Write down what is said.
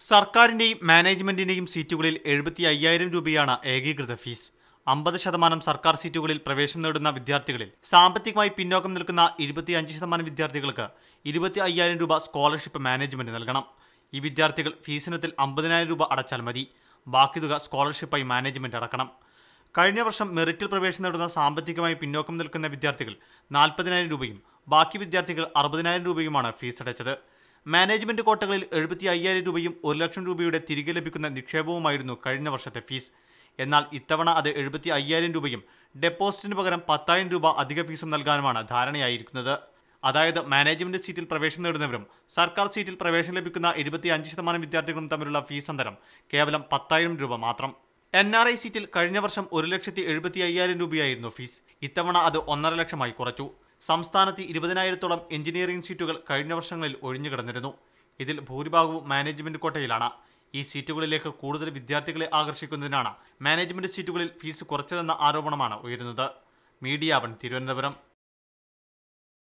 സർക്കാരിന്റെയും മാനേജ്മെന്റിന്റെയും സീറ്റുകളിൽ എഴുപത്തി അയ്യായിരം രൂപയാണ് ഏകീകൃത ഫീസ്. അമ്പത് ശതമാനം സർക്കാർ സീറ്റുകളിൽ പ്രവേശനം നേടുന്ന വിദ്യാർത്ഥികളിൽ സാമ്പത്തികമായി പിന്നോക്കം നിൽക്കുന്ന ഇരുപത്തിയഞ്ച് ശതമാനം വിദ്യാർത്ഥികൾക്ക് ഇരുപത്തി അയ്യായിരം രൂപ സ്കോളർഷിപ്പ് മാനേജ്മെന്റ് നൽകണം. ഈ വിദ്യാർത്ഥികൾ ഫീസിനത്തിൽ അമ്പതിനായിരം രൂപ അടച്ചാൽ മതി. ബാക്കി തുക സ്കോളർഷിപ്പായി മാനേജ്മെന്റ് അടക്കണം. കഴിഞ്ഞ വർഷം മെറിറ്റിൽ പ്രവേശനം നേടുന്ന സാമ്പത്തികമായി പിന്നോക്കം നിൽക്കുന്ന വിദ്യാർത്ഥികൾ നാൽപ്പതിനായിരം രൂപയും ബാക്കി വിദ്യാർത്ഥികൾ അറുപതിനായിരം രൂപയുമാണ് ഫീസ് അടച്ചത്. മാനേജ്മെന്റ് കോട്ടകളിൽ എഴുപത്തി അയ്യായിരം രൂപയും ഒരു ലക്ഷം രൂപയുടെ തിരികെ ലഭിക്കുന്ന നിക്ഷേപവുമായിരുന്നു കഴിഞ്ഞ വർഷത്തെ ഫീസ്. എന്നാൽ ഇത്തവണ അത് എഴുപത്തി അയ്യായിരം രൂപയും ഡെപ്പോസിറ്റിന് പകരം പത്തായിരം രൂപ അധിക ഫീസും നൽകാനുമാണ് ധാരണയായിരിക്കുന്നത്. അതായത് മാനേജ്മെന്റ് സീറ്റിൽ പ്രവേശനം നേടുന്നവരും സർക്കാർ സീറ്റിൽ പ്രവേശനം ലഭിക്കുന്ന ഇരുപത്തി അഞ്ച് ശതമാനം വിദ്യാർത്ഥികളും തമ്മിലുള്ള ഫീസ് അന്തരം കേവലം പത്തായിരം രൂപ മാത്രം. എൻ ആർ ഐ സീറ്റിൽ കഴിഞ്ഞ വർഷം ഒരു ലക്ഷത്തി എഴുപത്തി അയ്യായിരം രൂപയായിരുന്നു ഫീസ്. ഇത്തവണ അത് ഒന്നര ലക്ഷമായി കുറച്ചു. സംസ്ഥാനത്ത് ഇരുപതിനായിരത്തോളം എഞ്ചിനീയറിംഗ് സീറ്റുകൾ കഴിഞ്ഞ വർഷങ്ങളിൽ ഒഴിഞ്ഞുകിടന്നിരുന്നു ഇതിൽ ഭൂരിഭാഗവും മാനേജ്മെന്റ് കോട്ടയിലാണ്. ഈ സീറ്റുകളിലേക്ക് കൂടുതൽ വിദ്യാർത്ഥികളെ ആകർഷിക്കുന്നതിനാണ് മാനേജ്മെന്റ് സീറ്റുകളിൽ ഫീസ് കുറച്ചതെന്ന ആരോപണമാണ് ഉയരുന്നത്. Media one Thiruvananthapuram.